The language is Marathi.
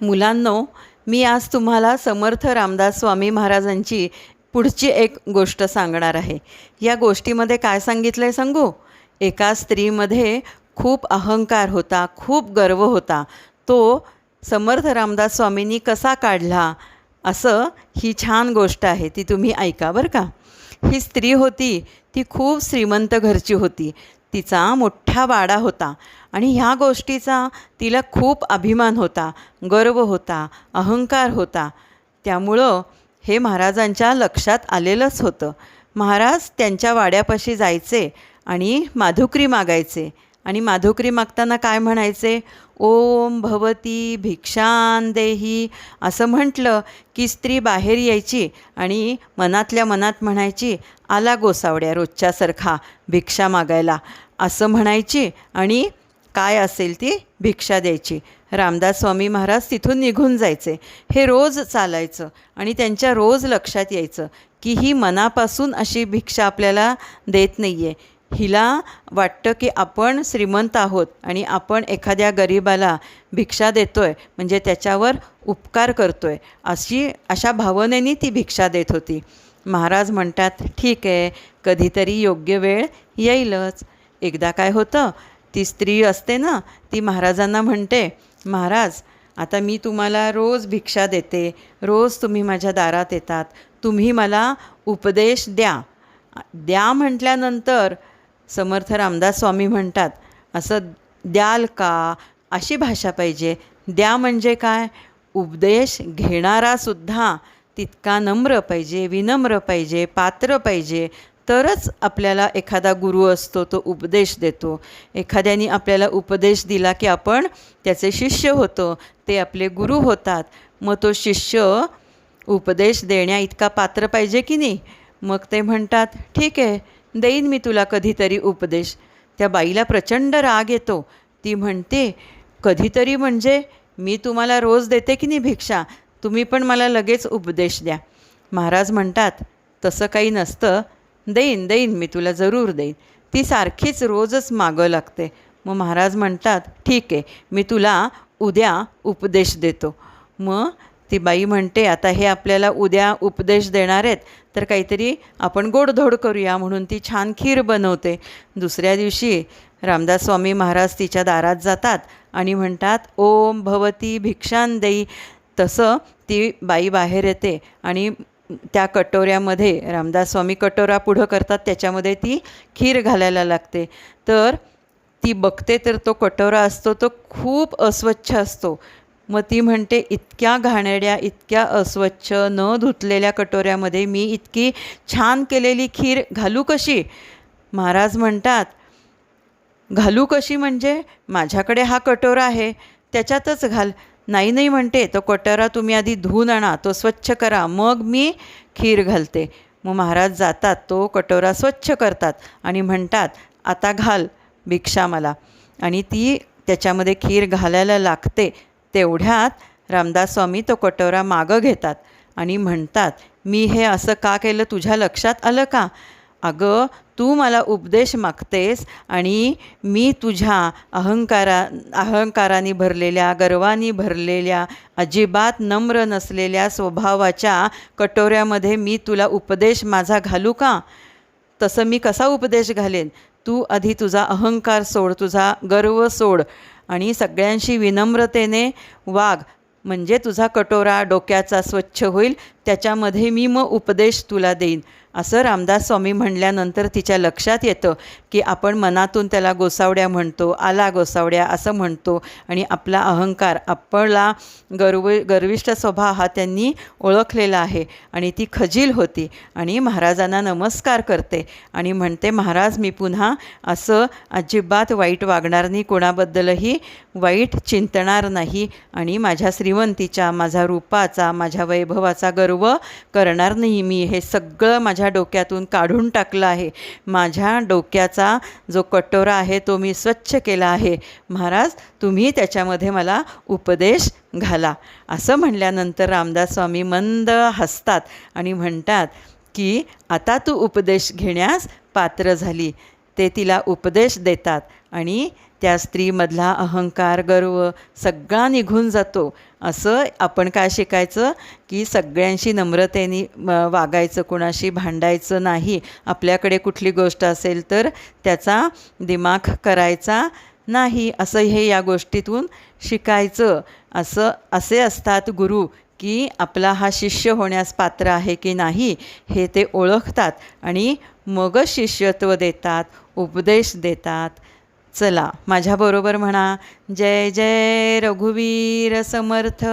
मुलांनो मी आज तुम्हाला समर्थ रामदास स्वामी महाराजांची पुढची एक गोष्ट सांगणार आहे. या गोष्टीमध्ये काय सांगितलं आहे सांगू? एका स्त्रीमध्ये खूप अहंकार होता खूप गर्व होता. तो समर्थ रामदास स्वामींनी कसा काढला? असं ही छान गोष्ट आहे ती तुम्ही ऐका बरं का. ही स्त्री होती ती खूप श्रीमंत घरची होती. तिचा मोठा वाडा होता आणि ह्या गोष्टीचा तिला खूप अभिमान होता गर्व होता अहंकार होता. त्यामुळं हे महाराजांच्या लक्षात आलेलंच होतं. महाराज त्यांच्या वाड्यापाशी जायचे आणि माधुकरी मागायचे. आणि माधुकरी मागताना काय म्हणायचे? ओम भवती भिक्षान देही. असं म्हटलं की स्त्री बाहेर यायची आणि मनातल्या मनात म्हणायची आला गोसावड्या रोजच्यासारखा भिक्षा मागायला. असं म्हणायची आणि काय असेल ती भिक्षा द्यायची. रामदास स्वामी महाराज तिथून निघून जायचे. हे रोज चालायचं आणि त्यांच्या रोज लक्षात यायचं की ही मनापासून अशी भिक्षा आपल्याला देत नाही आहे हिला वाटतं की आपण श्रीमंत आहोत आणि आपण एखाद्या गरिबाला भिक्षा देतो आहे म्हणजे त्याच्यावर उपकार करतो आहे अशी अशा भावनेने ती भिक्षा देत होती. महाराज म्हणतात ठीक आहे कधीतरी योग्य वेळ येईलच. एकदा काय होतं ती स्त्री असते ना ती महाराजांना म्हणते महाराज आता मी तुम्हाला रोज भिक्षा देते रोज तुम्ही माझ्या दारात येतात तुम्ही मला उपदेश द्या. द्या म्हटल्यानंतर समर्थ रामदास स्वामी म्हणतात असं द्याल का? अशी भाषा पाहिजे. द्या म्हणजे काय? उपदेश घेणारासुद्धा तितका नम्र पाहिजे विनम्र पाहिजे पात्र पाहिजे तरच आपल्याला एखादा गुरु असतो तो उपदेश देतो. एखाद्याने आपल्याला उपदेश दिला की आपण त्याचे शिष्य होतो. ते आपले गुरु होतात. मग तो शिष्य उपदेश देण्या इतका पात्र पाहिजे की नाही? मग ते म्हणतात ठीक आहे देईन मी तुला कधीतरी उपदेश. त्या बाईला प्रचंड राग येतो. ती म्हणते कधीतरी म्हणजे? मी तुम्हाला रोज देते की नाही भिक्षा? तुम्ही पण मला लगेच उपदेश द्या. महाराज म्हणतात तसं काही नसतं. देईन देईन मी तुला जरूर देईन. ती सारखीच रोजच मागं लागते. मग महाराज म्हणतात ठीक आहे मी तुला उद्या उपदेश देतो. मग ती बाई म्हणते आता हे आपल्याला उद्या उपदेश देणार आहेत तर काहीतरी आपण गोडधोड करूया म्हणून ती छान खीर बनवते. दुसऱ्या दिवशी रामदास स्वामी महाराज तिच्या दारात जातात आणि म्हणतात ओम भवती भिक्षान देई तसं ती बाई बाहेर येते आणि त्या कटोऱ्यामध्ये रामदास स्वामी कटोरा पुढं करतात त्याच्यामध्ये ती खीर घालायला लागते. तर ती बघते तर तो कटोरा असतो तो खूप अस्वच्छ असतो. मग ती म्हणते इतक्या घाणेरड्या इतक्या अस्वच्छ न धुतलेल्या कटोऱ्यामध्ये मी इतकी छान केलेली खीर घालू कशी? महाराज म्हणतात घालू कशी म्हणजे? माझ्याकडे हा कटोरा आहे त्याच्यातच घाल. नाही नाही म्हणते तो कटोरा तुम्ही आधी धुवून आणा तो स्वच्छ करा मग मी खीर घालते. मग महाराज जातात तो कटोरा स्वच्छ करतात आणि म्हणतात आता घाल भिक्षा मला. आणि ती त्याच्यामध्ये खीर घालायला लागते तेवढ्यात रामदास स्वामी तो कटोरा मागं घेतात आणि म्हणतात मी हे असं का केलं? तुझ्या लक्षात आलं का? अगं तू मला उपदेश मागतेस आणि मी तुझ्या अहंकारा अहंकाराने भरलेल्या गर्वाने भरलेल्या अजिबात नम्र नसलेल्या स्वभावाच्या कटोऱ्यामध्ये मी तुला उपदेश माझा घालू का? तसं मी कसा उपदेश घालेन? तू आधी तुझा अहंकार सोड तुझा गर्व सोड आणि सगळ्यांशी विनम्रतेने वाग. म्हणजे तुझा कटोरा डोक्याचा स्वच्छ होईल त्याच्यामध्ये मी मग उपदेश तुला देईन. असं रामदास स्वामी म्हणल्यानंतर तिच्या लक्षात येतं की आपण मनातून त्याला गोसावड्या म्हणतो आला गोसावड्या असं म्हणतो आणि आपला अहंकार आपला गर्व गर्विष्ठ स्वभाव हा त्यांनी ओळखलेला आहे आणि ती खजील होती आणि महाराजांना नमस्कार करते आणि म्हणते महाराज मी पुन्हा असं अजिबात वाईट वागणार नाही कोणाबद्दलही वाईट चिंतणार नाही आणि माझ्या श्रीमंतीच्या माझ्या रूपाचा माझ्या वैभवाचा गर्व करणार नाही मी. हे सगळं माझ्या डोक्यातून काढून टाकलं आहे. माझ्या डोक्याचा जो कटोरा आहे तो मी स्वच्छ केला आहे. महाराज तुम्ही त्याच्यामध्ये मला उपदेश घाला. असं म्हणल्यानंतर रामदास स्वामी मंद हसतात आणि म्हणतात की आता तू उपदेश घेण्यास पात्र झाली. ते तिला उपदेश देतात आणि त्या स्त्रीमधला अहंकार गर्व सगळा निघून जातो. असं आपण काय शिकायचं? की सगळ्यांशी नम्रतेने वागायचं कोणाशी भांडायचं नाही. आपल्याकडे कुठली गोष्ट असेल तर त्याचा दिमाग करायचा नाही. असं हे या गोष्टीतून शिकायचं. असं असे असतात गुरु की आपला हा शिष्य होण्यास पात्र आहे की नाही हे ते ओळखतात आणि मगच शिष्यत्व देतात उपदेश देतात. चला माझ्याबरोबर म्हणा. जय जय रघुवीर समर्थ.